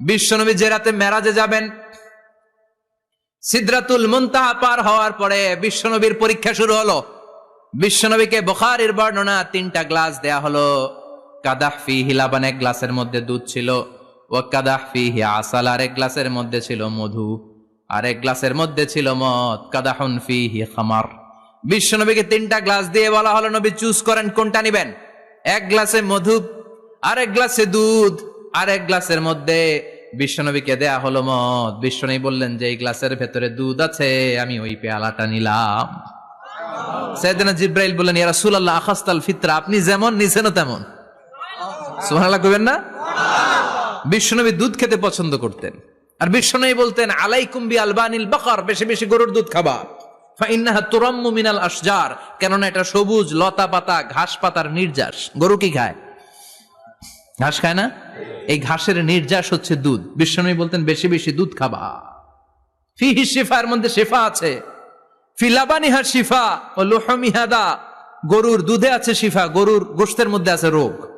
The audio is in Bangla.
বিশ্বনবী যে রাতে মেরাজে যাবেন, সিদ্রাতুল মুনতাহা পার হওয়ার পরে বিশ্বনবীর পরীক্ষা শুরু হলো। বিশ্বনবীকে বখারির বর্ণনা তিনটা গ্লাস দেয়া হলো। কাদাহ ফি হিলাবান এক গ্লাসের মধ্যে দুধ ছিল। ও কাদাহ ফি আসাল আর এক গ্লাসের মধ্যে ছিল মধু। আর এক গ্লাসের মধ্যে ছিল মদ। কাদাহুন ফি হি খামার। বিশ্বনবীকে তিনটা গ্লাস দিয়ে বলা হলো, নবী চুজ করেন কোনটা নিবেন? এক গ্লাসে মধু আর এক গ্লাসে দুধ। আর এক গ্লাসের মধ্যে বিশ্বনবীকে দেয়া হলো মদ। বিশ্বনবী বললেন যে, এই গ্লাসের ভেতরে দুধ আছে, আমি ওই পেয়ালাটা নিলাম। সাইয়েদনা জিব্রাইল বললেন, ইয়া রাসূলুল্লাহ, আখাস্তাল ফিতরা, আপনি যেমন নিছেনও তেমন। সুবহানাল্লাহ কইবেন না? বিশ্বনবী দুধ খেতে পছন্দ করতেন। আর বিশ্বনবী বলতেন, আলাইকুম বি আলবানিল বাকার, বেশি বেশি গরুর দুধ খাবা। ফাইন্নাহা তুরাম্মু মিনাল আশজার, কেননা এটা সবুজ লতা পাতা ঘাস পাতার নির্যাস। গরু কি খায়? ঘাস খায় না? এই ঘাসের নির্যাস হচ্ছে দুধ। বিশ্বনবী বলতেন, বেশি বেশি দুধ খাবা। ফি শিফার মধ্যে শেফা আছে। ফিলাবানিহা শিফা ও লোহমিহাদা গরুর দুধে আছে শিফা, গরুর গোস্তের মধ্যে আছে রোগ।